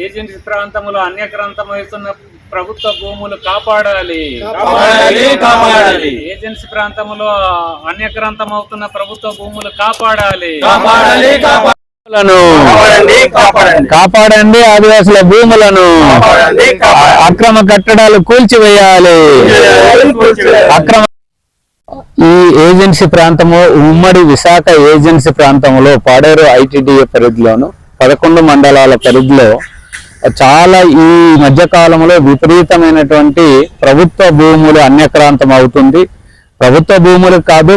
Agency ప్రాంతంలో అన్యక్రాంతం అవుతున్న ప్రభుత్వ భూములు కాపాడాలి. కాపాడాలి, కాపాడాలి. ఏజెన్సీ ప్రాంతంలో అన్యక్రాంతం అవుతున్న ప్రభుత్వ భూములు కాపాడాలి. కాపాడండి ఆదివాసుల భూములను. అక్రమ కట్టడాలు కూల్చివేయాలి. అక్రమ ఈ ఏజెన్సీ ప్రాంతము ఉమ్మడి విశాఖ ఏజెన్సీ ప్రాంతంలో పాడేరు ఐటీడీఏ పరిధిలోను పదకొండు మండలాల పరిధిలో చాలా ఈ మధ్య కాలంలో విపరీతమైనటువంటి ప్రభుత్వ భూములు అన్యక్రాంతం అవుతుంది ప్రభుత్వ భూములు కాదు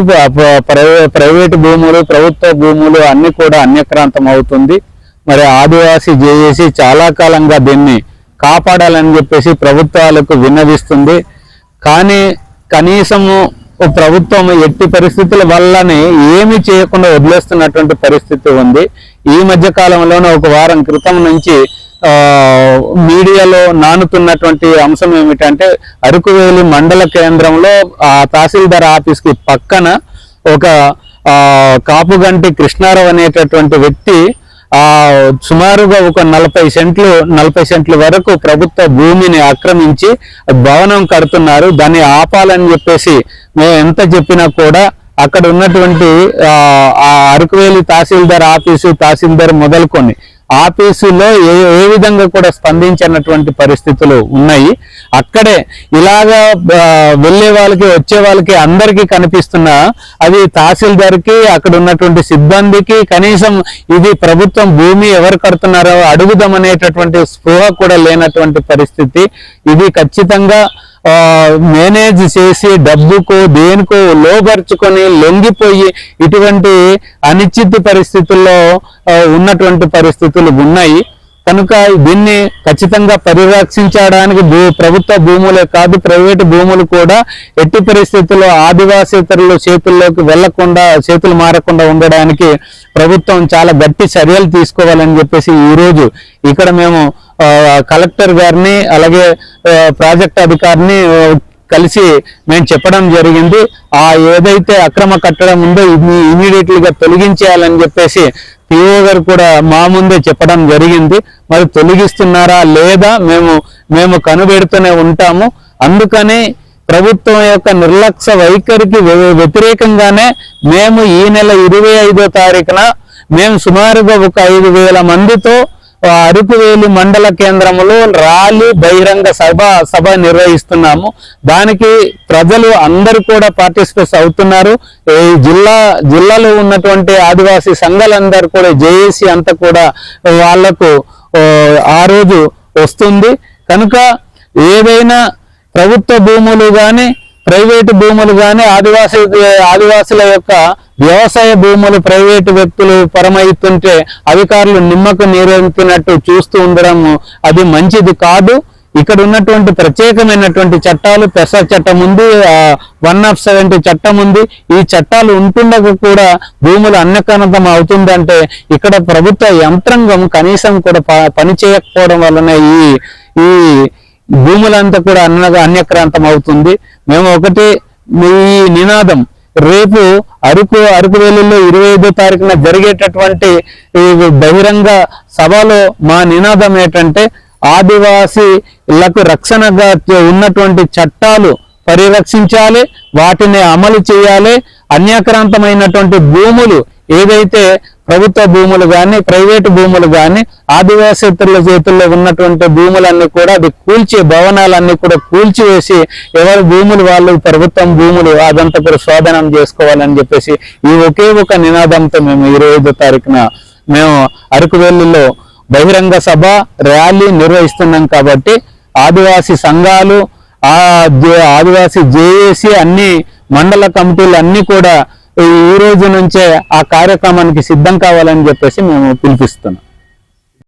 ప్రైవేటు భూములు ప్రభుత్వ భూములు అన్ని కూడా అన్యక్రాంతం అవుతుంది మరి ఆదివాసీ జేఏసి చాలా కాలంగా దీన్ని కాపాడాలని చెప్పేసి ప్రభుత్వాలకు విన్నవిస్తుంది. కానీ కనీసము ప్రభుత్వం ఎట్టి పరిస్థితుల వల్లనే ఏమి చేయకుండా వదిలేస్తున్నటువంటి పరిస్థితి ఉంది. ఈ మధ్య కాలంలోనే ఒక వారం క్రితం నుంచి మీడియాలో నానుతున్నటువంటి అంశం ఏమిటంటే అరకువేలి మండల కేంద్రంలో ఆ తహసీల్దార్ ఆఫీస్కి పక్కన ఒక కాపుగంటి కృష్ణారావు అనేటటువంటి వ్యక్తి ఆ సుమారుగా ఒక నలభై సెంట్లు నలభై సెంట్ల వరకు ప్రభుత్వ భూమిని ఆక్రమించి భవనం కడుతున్నారు. దాన్ని ఆపాలని చెప్పేసి మేము ఎంత చెప్పినా కూడా అక్కడ ఉన్నటువంటి ఆ ఆ అరకువేలి తహసీల్దార్ ఆఫీసు తహసీల్దార్ మొదలుకొని ఆఫీసులో ఏ ఏ విధంగా కూడా స్పందించినటువంటి పరిస్థితులు ఉన్నాయి. అక్కడే ఇలాగా వెళ్ళే వాళ్ళకి వచ్చే వాళ్ళకి అందరికీ కనిపిస్తున్న అది తహసీల్దార్కి అక్కడ ఉన్నటువంటి సిబ్బందికి కనీసం ఇది ప్రభుత్వం భూమి ఎవరు కడుతున్నారో అడుగుదామనేటటువంటి స్పృహ కూడా లేనటువంటి పరిస్థితి. ఇది ఖచ్చితంగా మేనేజ్ చేసి డబ్బుకు దేనికో లోపరుచుకొని లొంగిపోయి ఇటువంటి అనిశ్చిత పరిస్థితుల్లో ఉన్నటువంటి పరిస్థితులు ఉన్నాయి. కనుక దీన్ని ఖచ్చితంగా పరిరక్షించడానికి భూ ప్రభుత్వ భూములే కాదు ప్రైవేటు భూములు కూడా ఎట్టి పరిస్థితుల్లో ఆదివాసేతరుల చేతుల్లోకి వెళ్ళకుండా చేతులు మారకుండా ఉండడానికి ప్రభుత్వం చాలా గట్టి చర్యలు తీసుకోవాలని చెప్పేసి ఈ రోజు ఇక్కడ మేము కలెక్టర్ గారిని అలాగే ప్రాజెక్ట్ అధికారిని కలిసి మేము చెప్పడం జరిగింది. ఆ ఏదైతే అక్రమ కట్టడం ఉందో ఇది ఇమీడియట్లీ తొలగించేయాలని చెప్పేసి పిఓ గారు కూడా మా ముందే చెప్పడం జరిగింది. మరి తొలగిస్తున్నారా లేదా మేము మేము కనుబెడుతూనే ఉంటాము. అందుకని ప్రభుత్వం యొక్క నిర్లక్ష్య వైఖరికి వ్యతిరేకంగానే మేము ఈ నెల ఇరవై ఐదో తారీఖున మేము సుమారుగా ఒక ఐదు వేల మందితో అరకువేలి మండల కేంద్రంలో ర్యాలీ బహిరంగ సభ సభ నిర్వహిస్తున్నాము. దానికి ప్రజలు అందరూ కూడా పార్టిసిపేట్ అవుతున్నారు. ఈ జిల్లా జిల్లాలో ఉన్నటువంటి ఆదివాసీ సంఘాలందరూ కూడా జేఏసీ అంతా కూడా వాళ్ళకు ఆ, ఆ రోజు వస్తుంది. కనుక ఏదైనా ప్రభుత్వ భూములు కానీ ప్రైవేటు భూములు కానీ ఆదివాసీ ఆదివాసుల యొక్క వ్యవసాయ భూములు ప్రైవేటు వ్యక్తులు పరమవుతుంటే అధికారులు నిమ్మకు నీరెత్తినట్టు చూస్తూ ఉండడం అది మంచిది కాదు. ఇక్కడ ఉన్నటువంటి ప్రత్యేకమైనటువంటి చట్టాలు పెసా చట్టం ఉంది వన్ ఆఫ్ సెవెంటీ చట్టం ఉంది. ఈ చట్టాలు ఉంటుండగా కూడా భూములు అన్యకరణం అవుతుందంటే ఇక్కడ ప్రభుత్వ యంత్రాంగం కనీసం కూడా ప- పని చేయకపోవడం వలన ఈ ఈ భూములంతా కూడా అన్నగా అన్యక్రాంతం అవుతుంది. మేము ఒకటి మీ నినాదం రేపు అరకు అరకు వేలుల్లో ఇరవై ఐదో తారీఖున జరిగేటటువంటి బహిరంగ సభలో మా నినాదం ఏంటంటే ఆదివాసీలకు రక్షణగా ఉన్నటువంటి చట్టాలు పరిరక్షించాలి వాటిని అమలు చేయాలి. అన్యాక్రాంతమైనటువంటి భూములు ఏదైతే ప్రభుత్వ భూములు కానీ ప్రైవేటు భూములు కానీ ఆదివాసేతరుల చేతుల్లో ఉన్నటువంటి భూములన్నీ కూడా అది కూల్చి భవనాలన్నీ కూడా కూల్చివేసి ఎవరి భూములు వాళ్ళు ప్రభుత్వం భూములు అదంతా కూడా శోధనం చేసుకోవాలని చెప్పేసి ఈ ఒకే ఒక నినాదంతో మేము ఇరవై ఐదో తారీఖున మేము అరకువేలిలో బహిరంగ సభ ర్యాలీ నిర్వహిస్తున్నాం కాబట్టి ఆదివాసీ సంఘాలు ఆ ఆదివాసీ జేఏసీ అన్ని మండల కమిటీలు అన్నీ కూడా ఈ రోజు నుంచే ఆ కార్యక్రమానికి సిద్ధం కావాలని చెప్పేసి మేము పిలిపిస్తున్నాం.